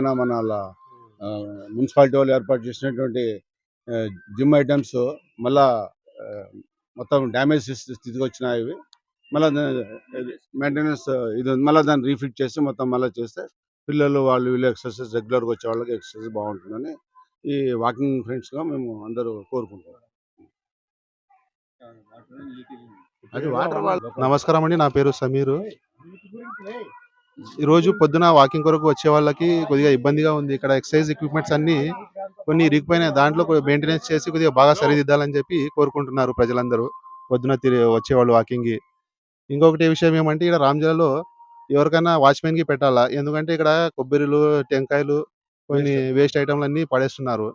పైన మన మున్సిపాలిటీ వాళ్ళు ఏర్పాటు చేసినటువంటి జిమ్ ఐటమ్స్ మళ్ళా మొత్తం డ్యామేజ్ స్థితికి వచ్చినాయి ఇవి. మళ్ళీ మెయింటెనెన్స్ ఇది. మళ్ళీ దాన్ని రీఫిట్ చేసి మొత్తం మళ్ళీ చేస్తే పిల్లలు వాళ్ళు వీళ్ళు ఎక్సర్సైజ్ రెగ్యులర్గా వచ్చే వాళ్ళకి ఎక్సర్సైజ్ బాగుంటుందని ఈ వాకింగ్ ఫ్రెండ్స్గా మేము అందరూ కోరుకుంటున్నాం. అది వాటర్ నమస్కారం అండి. నా పేరు సమీరు. ఈరోజు పొద్దున వాకింగ్ కొరకు వచ్చే వాళ్ళకి కొద్దిగా ఇబ్బందిగా ఉంది. ఇక్కడ ఎక్సర్సైజ్ ఎక్విప్మెంట్స్ అన్ని కొన్ని ఇరిగిపోయినాయి దాంట్లో మెయింటెనెన్స్ చేసి కొద్దిగా బాగా సరిదిద్దాలని చెప్పి కోరుకుంటున్నారు ప్రజలందరూ పొద్దున తిరిగి వచ్చేవాళ్ళు వాకింగ్కి ఇంకొకటి విషయం ఏమంటే ఇక్కడ రామజలలో ఎవరికైనా వాచ్మెన్కి పెట్టాలా? ఎందుకంటే ఇక్కడ కొబ్బరిలు టెంకాయలు కొన్ని వేస్ట్ ఐటమ్లు అన్ని పడేస్తున్నారు.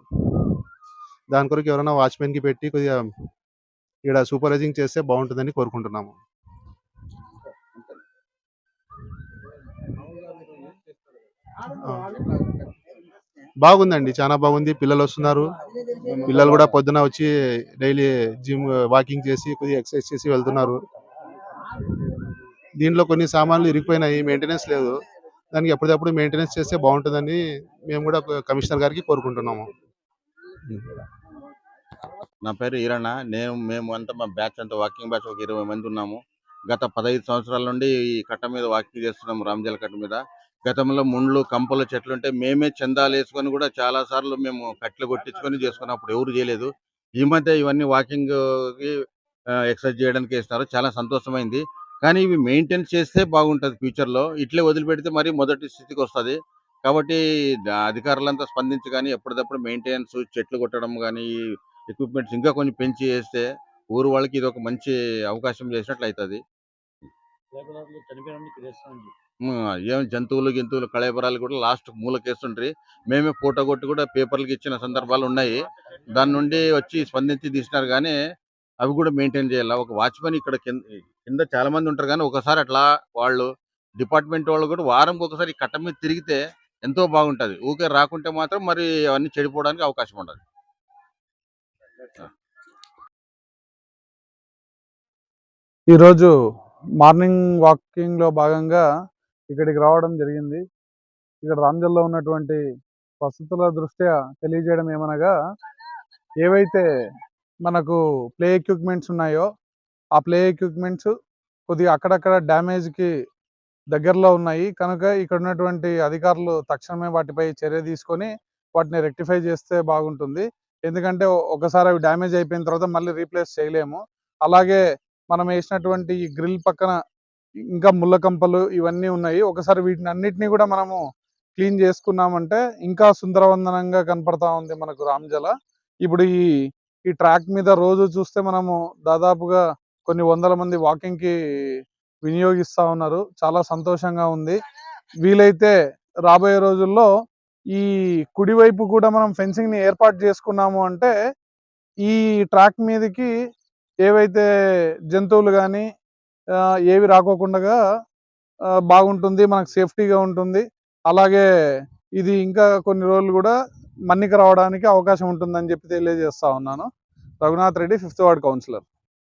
దాని కొరకు ఎవరైనా వాచ్మెన్కి పెట్టి కొద్దిగా ఇక్కడ సూపర్వైజింగ్ చేస్తే బాగుంటుందని కోరుకుంటున్నాము. బాగుందండి చాలా బాగుంది. పిల్లలు వస్తున్నారు. పిల్లలు కూడా పొద్దున వచ్చి డైలీ జిమ్ వాకింగ్ చేసి కొద్దిగా ఎక్సర్సైజ్ చేసి వెళ్తున్నారు. దీంట్లో కొన్ని సామాన్లు ఇరిగిపోయినాయి మెయింటెనెన్స్ లేదు. దానికి ఎప్పటికప్పుడు మెయింటెనెన్స్ చేస్తే బాగుంటుందని మేము కూడా కమిషనర్ గారికి కోరుకుంటున్నాము. నా పేరు ఈరಣ್ణ నేను మేము అంతా మా బ్యాచ్ అంతా వాకింగ్ బ్యాచ్ ఒక ఇరవై మంది ఉన్నాము. గత పదహైదు సంవత్సరాల నుండి ఈ కట్ట మీద వాకింగ్ చేస్తున్నాము రామజల కట్ట మీద. గతంలో ముండ్లు కంపలు చెట్లు ఉంటే మేమే చందాలు వేసుకొని కూడా చాలా సార్లు మేము కట్టెలు కొట్టించుకొని చేసుకున్నప్పుడు ఎవరు చేయలేదు. ఈ మధ్య ఇవన్నీ వాకింగ్కి ఎక్సర్సైజ్ చేయడానికి వేస్తున్నారు. చాలా సంతోషమైంది. కానీ ఇవి మెయింటైన్ చేస్తే బాగుంటది ఫ్యూచర్లో ఇట్లే వదిలిపెడితే మరి మొదటి స్థితికి వస్తది. కాబట్టి అధికారులంతా స్పందించి కానీ ఎప్పటికప్పుడు మెయింటెనెన్స్ చెట్లు కొట్టడం కానీ ఎక్విప్మెంట్స్ ఇంకా కొంచెం పెంచి వేస్తే ఊరు వాళ్ళకి ఇది ఒక మంచి అవకాశం చేసినట్లు అవుతుంది ఏం జంతువులు గింతువులు కళేబరాలు కూడా లాస్ట్ మూలకేస్తుండ్రి. మేమే ఫోటో కొట్టి కూడా పేపర్లకు ఇచ్చిన సందర్భాలు ఉన్నాయి. దాని నుండి వచ్చి స్పందించి తీసినారు కానీ అవి కూడా మెయింటైన్ చేయాలి. ఒక వాచ్మెన్ ఇక్కడ కింద కింద చాలా మంది ఉంటారు కానీ ఒకసారి అట్లా వాళ్ళు డిపార్ట్మెంట్ వాళ్ళు కూడా వారంకి ఒకసారి కట్ట మీద తిరిగితే ఎంతో బాగుంటది. ఊకే రాకుంటే మాత్రం మరి అవన్నీ చెడిపోవడానికి అవకాశం ఉండదు. ఈరోజు మార్నింగ్ వాకింగ్లో భాగంగా ఇక్కడికి రావడం జరిగింది. ఇక్కడ రామ్జల్లో ఉన్నటువంటి వసతుల దృష్ట్యా తెలియజేయడం ఏమనగా ఏవైతే మనకు ప్లే ఎక్విప్మెంట్స్ ఉన్నాయో ఆ ప్లే ఎక్విప్మెంట్స్ కొద్దిగా అక్కడక్కడ డ్యామేజ్కి దగ్గరలో ఉన్నాయి. కనుక ఇక్కడ ఉన్నటువంటి అధికారులు తక్షణమే వాటిపై చర్య తీసుకొని వాటిని రెక్టిఫై చేస్తే బాగుంటుంది. ఎందుకంటే ఒకసారి అవి డ్యామేజ్ అయిపోయిన తర్వాత మళ్ళీ రీప్లేస్ చేయలేము. అలాగే మనం వేసినటువంటి ఈ గ్రిల్ పక్కన ఇంకా ముళ్ళకంపలు ఇవన్నీ ఉన్నాయి. ఒకసారి వీటిని అన్నిటిని కూడా మనము క్లీన్ చేసుకున్నామంటే ఇంకా సుందరవందనంగా కనపడతా ఉంది మనకు రామజల. ఇప్పుడు ఈ ఈ ట్రాక్ మీద రోజు చూస్తే మనము దాదాపుగా కొన్ని వందల మంది వాకింగ్కి వినియోగిస్తా ఉన్నారు. చాలా సంతోషంగా ఉంది. వీలైతే రాబోయే రోజుల్లో ఈ కుడివైపు కూడా మనం ఫెన్సింగ్ని ఏర్పాటు చేసుకున్నాము అంటే ఈ ట్రాక్ మీదకి ఏవైతే జంతువులు కానీ ఏవి రాకోకుండా ఆ, బాగుంటుంది మనకు సేఫ్టీగా ఉంటుంది. అలాగే ఇది ఇంకా కొన్ని రోజులు కూడా మన్నిక రావడానికి అవకాశం ఉంటుందని చెప్పి తెలియజేస్తా ఉన్నాను. Raghunath Reddy fifth ward councillor.